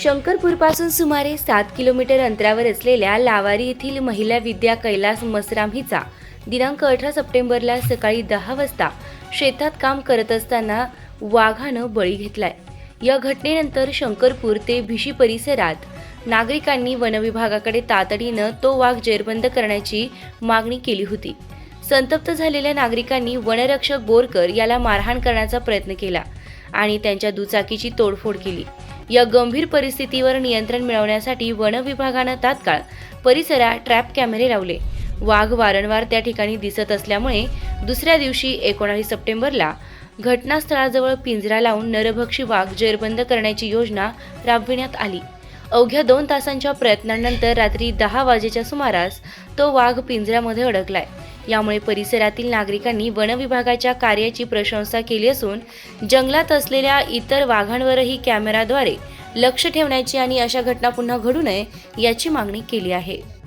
शंकरपूरपासून सुमारे सात किलोमीटर अंतरावर असलेल्या लावारी येथील महिला विद्या कैलास मसराम हिचा दिनांक अठरा सप्टेंबरला सकाळी दहा वाजता शेतात काम करत असताना वाघानं बळी घेतलाय. या घटनेनंतर शंकरपूर ते भिशी परिसरात नागरिकांनी वनविभागाकडे तातडीनं तो वाघ जेरबंद करण्याची मागणी केली होती. संतप्त झालेल्या नागरिकांनी वनरक्षक बोरकर याला मारहाण करण्याचा प्रयत्न केला आणि त्यांच्या दुचाकीची तोडफोड केली. या गंभीर परिस्थितीवर नियंत्रण मिळवण्यासाठी वन विभागानं तात्काळ परिसरात ट्रॅप कॅमेरे लावले. वाघ वारंवार त्या ठिकाणी दिसत असल्यामुळे दुसऱ्या दिवशी एकोणावीस सप्टेंबरला घटनास्थळाजवळ पिंजरा लावून नरभक्षी वाघ जेरबंद करण्याची योजना राबविण्यात आली. अवघ्या दोन तासांच्या प्रयत्नांनंतर रात्री दहा वाजेच्या सुमारास तो वाघ पिंजऱ्यामध्ये अडकलाय. यामुळे परिसरातील नागरिकांनी वनविभागाच्या कार्याची प्रशंसा केली असून जंगलात असलेल्या इतर वाघांवरही कॅमेराद्वारे लक्ष ठेवण्याची आणि अशा घटना पुन्हा घडू नये याची मागणी केली आहे.